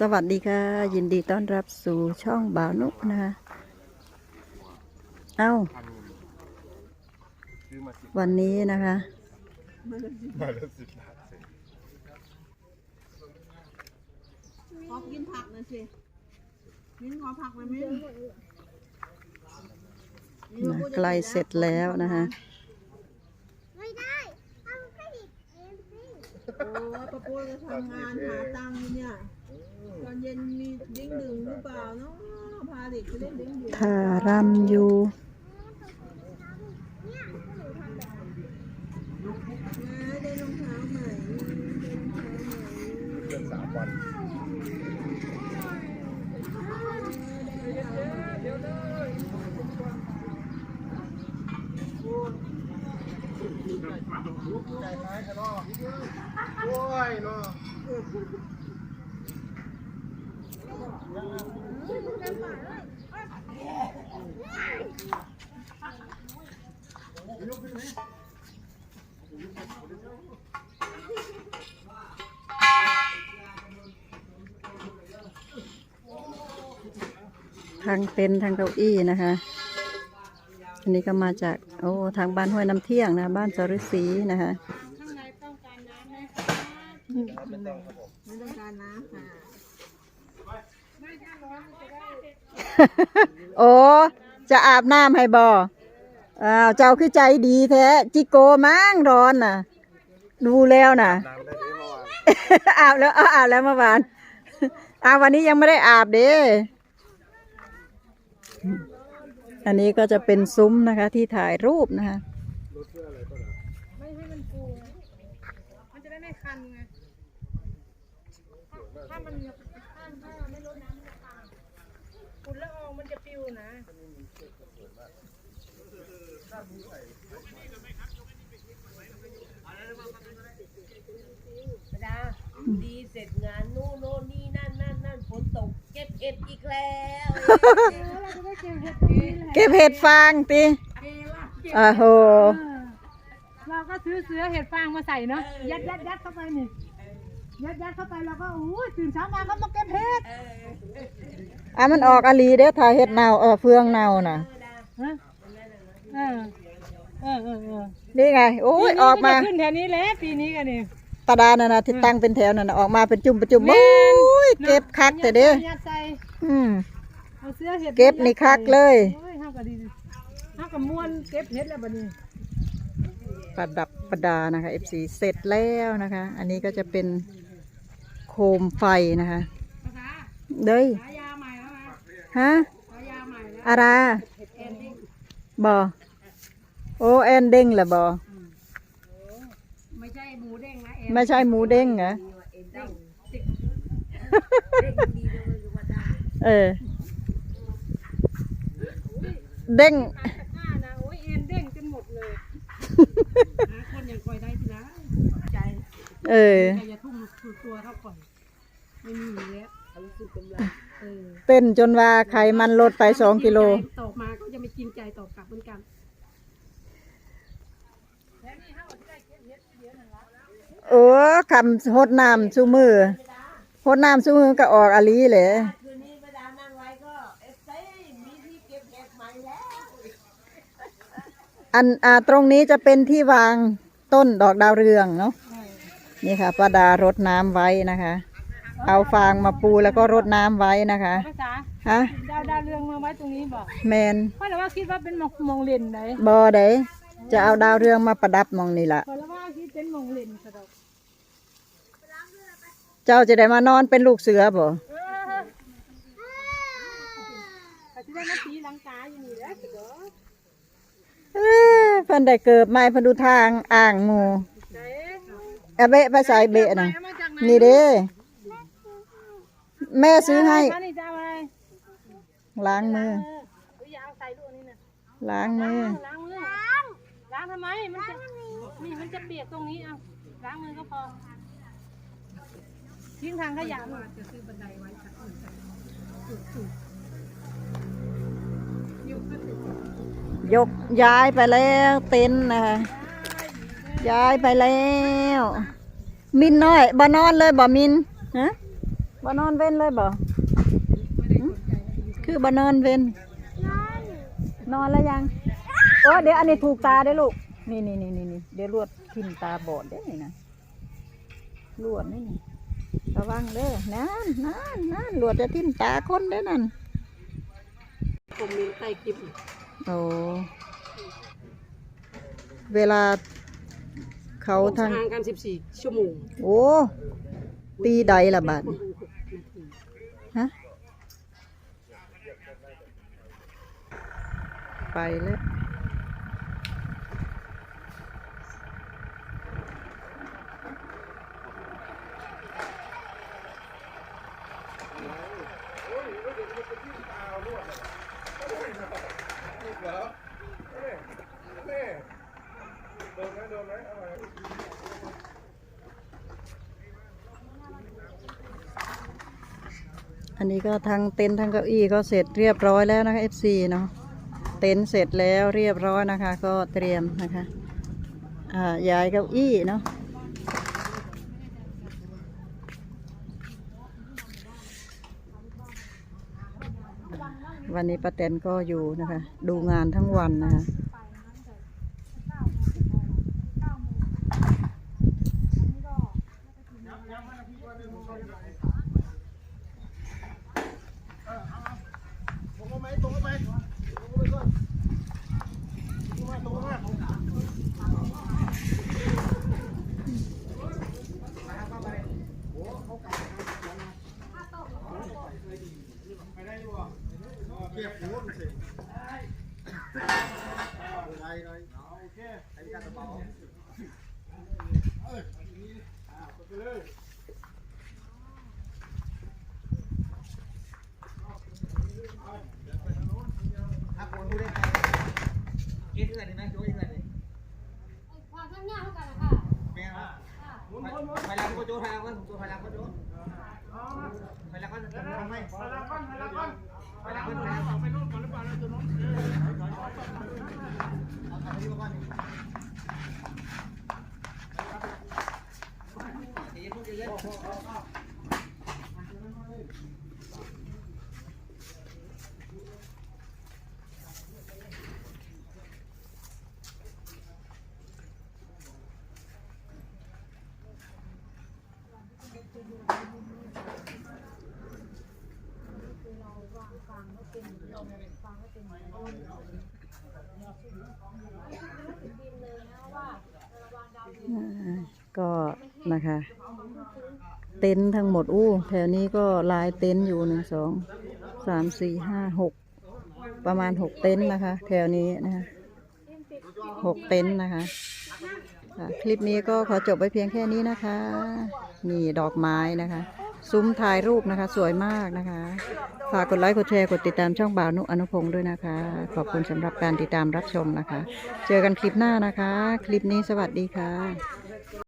สวัสดีค่ะ ยินดีต้อนรับสู่ช่องบ่าวนุนะคะเอ้าพันเงินซื้อมาสิบวันนี้นะคะใบละสิบบาทเสร็จขอกินผักหน่อยสิมิ้นขอผักหน่อยมิ้นนะใกล้เสร็จแล้วนะคะไม่ได้ทำให้ดิบเองสิโอ้ยป้าปุ้ยก็ทำงานหาตังค์อยู่เนี่ย ตอนเย็นมีดิ้งดึงหรือเปล่าเนาะพาเด็กไปเล่นดิ้งดึงถ้ารำอยู่ นะได้รองเท้าใหม่ได้รองเท้าใหม่เดือนสามวันใจไม้ทะเลาะโอ้ยเนาะ ทางเต็นท์ทางเก้าอี้นะคะ อันนี้ก็มาจากโอ้ทางบ้านห้วยน้ำเที่ยงนะ บ้านจริศรีนะคะไม่ต้องการน้ำค่ะ โอ้จะอาบน้ำให้บออ้าวเจ้าคือใจดีแท้จิโกมั่งร้อนน่ะ ดูแล้วน่ะน้ำได้ไหมเมื่อวานอาบแล้วเอาอาบแล้วเมื่อวานอาวันนี้ยังไม่ได้อาบเด้อันนี้ก็จะเป็นซุ้มนะคะ ที่ถ่ายรูปนะคะไม่ให้มันฟูมันจะได้ไม่คันไงถ้ามันถ้าถ้าไม่ลดน้ำมันจะตายฝุ่นละอองมันจะปิวนะ ดาดีเสร็จงานนู่นโน่นนี่นั่นนั่นนั่นฝนตกเก็บเห็ดอีกแล้วเก็บเห็ดฟางติอ่าโหเราก็ซื้อเสือเห็ดฟางมาใส่เนาะยัดยัดยัดเข้าไปนี่ยัดยัดเข้าไปแล้วก็โอ้ยตื่นเช้ามาก็มาเก็บเห็ดอะมันออกอลีเด้อถ่ายเห็ดเนาเออเฟืองเนาน่ะฮะ เออเออเออเออนี่ไงโอ้ยออกมาขึ้นแถวนี้แหละปีนี้กันนี่ ตาดาน่ะนะที่ตั้งเป็นแถวนั่นน่ะออกมาเป็นจุ่มเป็นจุ่มโอ้ยเก็บคักแต่เด้อยัดใส่อืม เอาเสือเห็ดเก็บนี่คักเลย โอ้ยห้าก็ดีห้าก็ม้วนเก็บเห็ดแล้วบัดนี้ประดับประดานะคะ FC เสร็จแล้วนะคะ อันนี้ก็จะเป็นโคมไฟนะคะภาษาเด้ยฉายาใหม่แล้วนะฮะฉายาใหม่แล้วอาราแอนดิ้ง บอโอแอนเด้งเหรอบอไม่ใช่หมูเด้งนะแอนไม่ใช่หมูเด้งเหรอเออ เด้งตะกร้านะโอ้ยแอนเด้งจนหมดเลยหาคนอย่างคอยได้ทีละใจเออใครจะทุ่มสุดตัวเท่าก่อนไม่มีอยู่แล้วรู้สึกกำลังเออเต้นจนว่าไขมันลดไปสองกิโล ตอบมาก็จะไม่จริงใจตอบกลับเหมือนกัน เออ คำหดน้ำชูมือหดน้ำชูมือก็ออกอลีเลยคืนนี้ประดานั่งไว้ก็เอฟซีมีที่เก็บเห็ดใหม่แล้วอันอ่าตรงนี้จะเป็นที่วางต้นดอกดาวเรืองเนาะนี่ค่ะป้าดารดน้ำไว้นะคะ เอาฟางมาปูแล้วก็รดน้ำไว้นะคะภาษาฮะดาวดาวเรืองมาไว้ตรงนี้บอกแมนเพราะเราว่าคิดว่าเป็นหมองมองเล่นไหนบอไดจะเอาดาวเรืองมาประดับหมองนี่ละเพราะเราว่าคิดเป็นมองเล่นสะดอก เจ้าจะได้มานอนเป็นลูกเสือบ่เออแต่ที่ได้มาตีลังกาอยู่นี่แหล้วสะดอเอ้อเพิ่นได้เกิดใหม่เพิ่นดูทางอ่างหมูไหนเอาเบะภาษาเบะน่ะเอามาจากไหนนี่เด้แม่ซื้อให้อันนี้จะเอาอะไรล้างมือ เออหรืออยาเอาใส่ลูกนี่นะล้างมือ ล้างมือล้างทำไมมันจะนี่มันจะเปียกตรงนี้เอาล้างมือก็พอ ทิ้งทางขยะมาจะซื้อบันไดไว้สักหนึ่งจุดยกย้ายไปแล้วเต็นท์นะคะย้ายไปแล้ว มินน้อยบ่นอนเลยบ่มินฮะบ่นอนเว้นเลยบ่คือบ่นอนเว้นนอนแล้วยังโอ้เดี๋ยวอันนี้ถูกตาได้ลูกนี่นี่นี่นี่เดี๋ยวลวดทิ่มตาบอดได้นี่นะลวดนี่นี่ ระวังเด้อนั่นนั่นนั่นลวดจะทิ่มตาคนได้อนั่นผมมีใต้คลิปโอ้เวลาเขาทางห่างกัน14ชั่วโมงโอ้ตีใดละบาดนี้ฮะไปแล้ว โดนไหมโดนไหมเอาไหมอันนี้ก็ทั้งเต็นท์ทั้งเก้าอี้ก็เสร็จเรียบร้อยแล้วนะคะ FC เนาะเต็นท์เสร็จแล้วเรียบร้อยนะคะ ก็เตรียมนะคะอ่าย้ายเก้าอี้เนาะ วันนี้ป้าแตนก็อยู่นะคะ ดูงานทั้งวันนะคะ ตรงเข้าไหมตรงเข้าไหมตรงเข้าไปก่อนตรงเข้ามาตรงเข้ามาไปได้อยู่อะเก็บหัวมันสิ ได้เลยโอเคใช้การกระเป๋าเอ้ยอ่า ไปเลย ความข้างหน้าเท่ากันนะคะ ไปแล้วก็โจ้ไปแล้วก็โจ้ไปแล้วก็โจ้ไปแล้วก็ทำไมไปแล้วก็ไปแล้วก็ไปแล้วก็ไปแล้วก็ไปนู่นก่ ก็นะคะ เต็นท์ทั้งหมดอู้แถวนี้ก็ลายเต็นท์อยู่หนึ่งสองสามสี่ห้าหกประมาณหกเต็นท์นะคะ แถวนี้นะคะหกเต็นท์นะคะอะคลิปนี้ก็ขอจบไว้เพียงแค่นี้นะคะ นี่ดอกไม้นะคะ ซุ้มถ่ายรูปนะคะ สวยมากนะคะ ฝากกดไลค์กดแชร์กดติดตามช่องบ่าวนุอนุพงศ์ด้วยนะคะ ขอบคุณสำหรับการติดตามรับชมนะคะ เจอกันคลิปหน้านะคะ คลิปนี้สวัสดีค่ะ